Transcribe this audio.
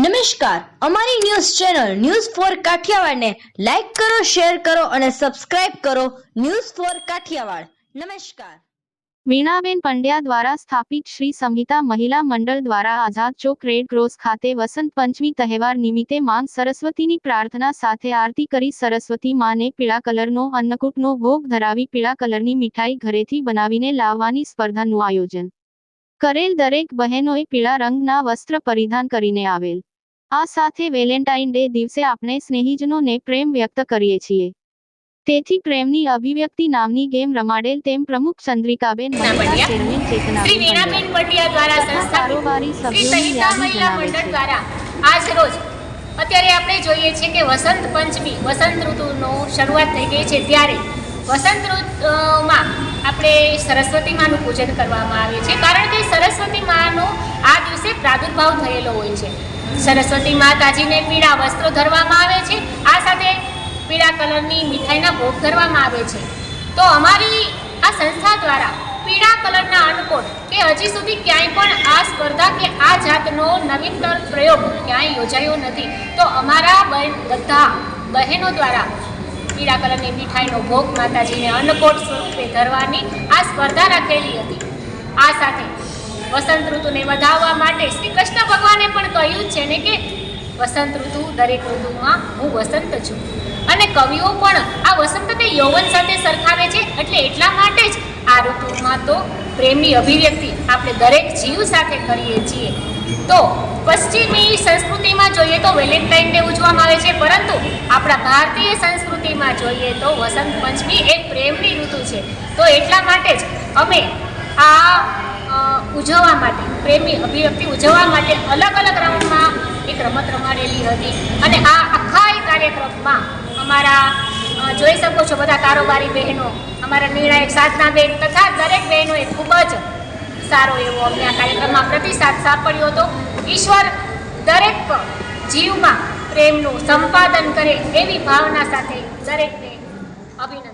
નમસ્કાર. અમારી news channel news four કાઠિયાવાડને લાઈક કરો, શેર કરો અને સબસ્ક્રાઇબ કરો ન્યૂઝ ફોર કાઠિયાવાડ. નમસ્કાર. વીણાબેન પંડ્યા દ્વારા સ્થાપિત શ્રી સંહિતા મહિલા મંડળ દ્વારા આઝાદ ચોક રેડ ક્રોસ ખાતે વસંત પંચમી તહેવાર નિમિત્તે માં સરસ્વતીની પ્રાર્થના સાથે આરતી કરી સરસ્વતી માને પીળા કલરનો, અન્નકૂટનો ભોગ ધરાવી પીળા કલરની મીઠાઈ ઘરેથી બનાવીને લાવવાની સ્પર્ધાનું આયોજન. કરેલ દરેક બહેનોએ પીળા રંગના વસ્ત્ર પરિધાન કરીને આવેલ. આ સાથે વેલેન્ટાઇન ડે દિવસે આપણે સ્નેહીજનોને પ્રેમ વ્યક્ત કરીએ છીએ. તેથી પ્રેમની અભિવ્યક્તિ નામની ગેમ રમાડેલ તેમ પ્રમુખ ચંદ્રિકાબેન. ચેરમેન તથા કારોબારી સભ્યોની યાદી જણાવે આજ રોજ અત્યારે આપણે જોઈએ છીએ કે વસંત પંચમી વસંત ઋતુનો શરૂઆત થઈ ગઈ છે. ત્યારે વસંત ઋતુમાં આપણે સરસ્વતી માનું પૂજન કરવામાં આવે છે. કારણ કે સરસ્વતી માનો આ દિવસે પ્રાદુર્ભાવ થયેલો હોય છે. સરસ્વતી માતાજીને પીળા વસ્ત્રો ધરવામાં આવે છે. આ સાથે પીળા કલરની મીઠાઈના ભોગ ધરવામાં આવે છે. તો અમારી આ સંસ્થા દ્વારા પીળા કલરના અન્નકોટ કે હજી સુધી ક્યાંય પણ આ સ્પર્ધા કે આ જાતનો નવીનતર પ્રયોગ ક્યાંય યોજાયો નથી. તો અમારા બધા બહેનો દ્વારા પીળા કલરની મીઠાઈનો ભોગ માતાજીને અન્નકોટ સ્વરૂપે ધરવાની આ સ્પર્ધા રાખેલી હતી. આ સાથે વસંત ઋતુને વધાવવા માટે શ્રી કૃષ્ણ ભગવાને પણ કહ્યું છે ને કે, વસંત ઋતુ દરેક ઋતુમાં હું વસંત છું. અને કવિઓ પણ આ વસંતને યૌવન સાથે સરખાવે છે એટલે એટલા માટે જ આ ઋતુમાં તો પ્રેમની અભિવ્યક્તિ આપણે દરેક જીવ સાથે કરીએ છીએ. તો પશ્ચિમી સંસ્કૃતિમાં તો વેલેન્ટાઇન ડે ઉજવવામાં આવે છે, પરંતુ આપણા ભારતીય સંસ્કૃતિમાં જોઈએ તો વસંત પંચમી એ પ્રેમની ઋતુ છે. તો એટલા માટે જ અમે આ ઉજવવા માટે પ્રેમની અભિવ્યક્તિ ઉજવવા માટે અલગ અલગ રાઉન્ડમાં એક રમત રમાડેલી હતી. અને આ આખા એ કાર્યક્રમમાં અમારા જોઈ શકો છો બધા કારોબારી બહેનો, અમારા નિર્ણાયક સાધના બહેન તથા દરેક બહેનોએ ખૂબ જ સારો એવો અમને આ કાર્યક્રમમાં પ્રતિસાદ સાંપડ્યો હતો. ઈશ્વર દરેક જીવમાં પ્રેમનું સંપાદન કરે એવી ભાવના સાથે દરેકને અભિનંદન.